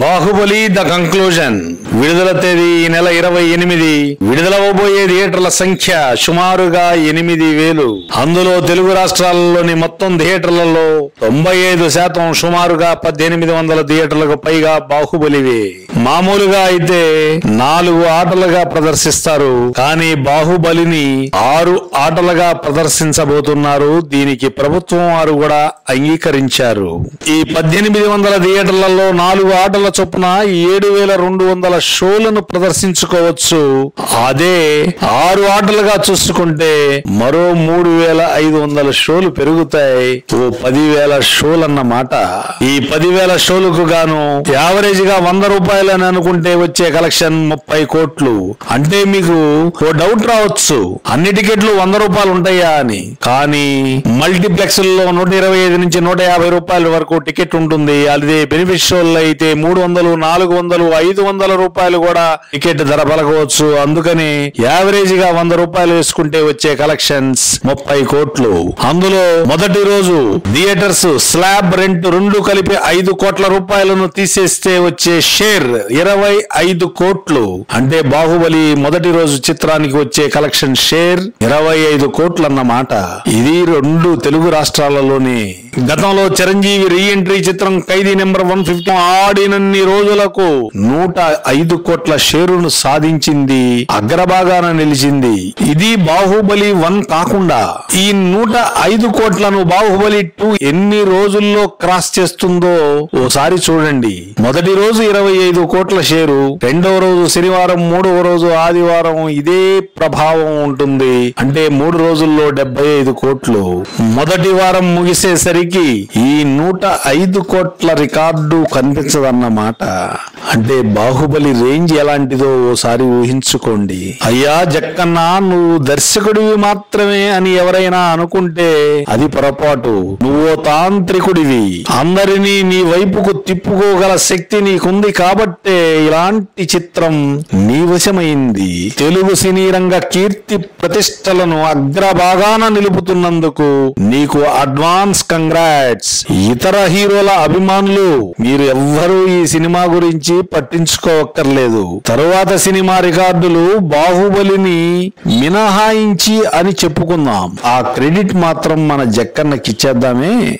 Baahubali the conclusion. విడుదల తేదీ ఈ నెల ఇరవై ఎనిమిది. విడుదలవబోయే థియేటర్ల సంఖ్య సుమారుగా ఎనిమిది వేలు. అందులో తెలుగు రాష్ట్రాలలోని మొత్తం థియేటర్లలో తొంభై ఐదు శాతం సుమారుగా పద్దెనిమిది వందల థియేటర్లకు పైగా బాహుబలివే. మామూలుగా అయితే నాలుగు ఆటలుగా ప్రదర్శిస్తారు. కానీ బాహుబలిని ఆరు ఆటలుగా ప్రదర్శించబోతున్నారు. దీనికి ప్రభుత్వం వారు కూడా అంగీకరించారు. ఈ పద్దెనిమిది వందల థియేటర్లలో నాలుగు ఆటల చొప్పున ఏడు వేల రెండు వందల షోలను ప్రదర్శించుకోవచ్చు. అదే ఆరు ఆటలుగా చూసుకుంటే మరో మూడు వేల ఐదు వందల షోలు పెరుగుతాయి. ఓ పదివేల షోలు అన్నమాట ఈ పదివేల షోలకు గాను యావరేజ్గా వంద రూపాయలు చేయాలని అనుకుంటే వచ్చే కలెక్షన్ ముప్పై కోట్లు. అంటే మీకు ఓ డౌట్ రావచ్చు. అన్ని టికెట్లు వంద రూపాయలు ఉంటాయా అని. కానీ మల్టీప్లెక్స్లో నూట ఇరవై ఐదు నుంచి నూట యాభై రూపాయల వరకు టికెట్ ఉంటుంది. అదే బెనిఫిట్ షోల్లో అయితే మూడు వందలు నాలుగు వందలు ఐదు వందల రూపాయలు కూడా టికెట్ ధర పలకవచ్చు. అందుకని యావరేజ్గా వంద రూపాయలు వేసుకుంటే వచ్చే కలెక్షన్స్ ముప్పై కోట్లు. అందులో మొదటి రోజు థియేటర్స్ స్లాబ్ రెంట్ రెండు కలిపి ఐదు కోట్ల రూపాయలను తీసేస్తే వచ్చే షేర్ ఇరవై ఐదు కోట్లు. అంటే బాహుబలి మొదటి రోజు చిత్రానికి వచ్చే కలెక్షన్ షేర్ ఇరవై ఐదు కోట్లు అన్నమాట ఇది రెండు తెలుగు రాష్ట్రాలలోనే గతంలో చిరంజీవి రీఎంట్రీ చిత్రం ఖైదీ నెంబర్ వన్ ఫిఫ్టీ ఆడినన్ని రోజులకు నూట ఐదు కోట్ల షేరును సాధించింది అగ్రభాగాన నిలిచింది. ఇది బాహుబలి వన్ కాకుండా ఈ నూట ఐదు కోట్లను బాహుబలి టూ ఎన్ని రోజుల్లో క్రాస్ చేస్తుందో ఓసారి చూడండి. మొదటి రోజు ఇరవై ఐదు కోట్ల షేరు రెండవ రోజు శనివారం మూడవ రోజు ఆదివారం ఇదే ప్రభావం ఉంటుంది. అంటే మూడు రోజుల్లో డెబ్బై ఐదు కోట్లు. మొదటి వారం ముగిసేసరికి ఈ నూట ఐదు కోట్ల రికార్డు కనిపించదన్నమాట అంటే బాహుబలి రేంజ్ ఎలాంటిదో ఓసారి ఊహించుకోండి. అయ్యా జక్కన్న నువ్వు దర్శకుడివి మాత్రమే అని ఎవరైనా అనుకుంటే అది పొరపాటు. నువ్వు తాంత్రికుడివి. అందరినీ నీ వైపుకు తిప్పుకోగల శక్తి నీకుంది కాబట్టే ఇలాంటి చిత్రం నీ వశమైంది. తెలుగు సినీ రంగ కీర్తి ప్రతిష్టలను అగ్రభాగాన నిలుపుతున్నందుకు నీకు అడ్వాన్స్ కంగ్రాట్స్. ఇతర హీరోల అభిమానులు మీరు ఎవ్వరూ ఈ సినిమా గురించి పట్టించుకోవక్కర్లేదు తరువాత సినిమా రికార్డులు బాహుబలిని మినహాయించి అని చెప్పుకుందాం. ఆ క్రెడిట్ మాత్రం మన జక్కన్నకిచ్చేద్దామే.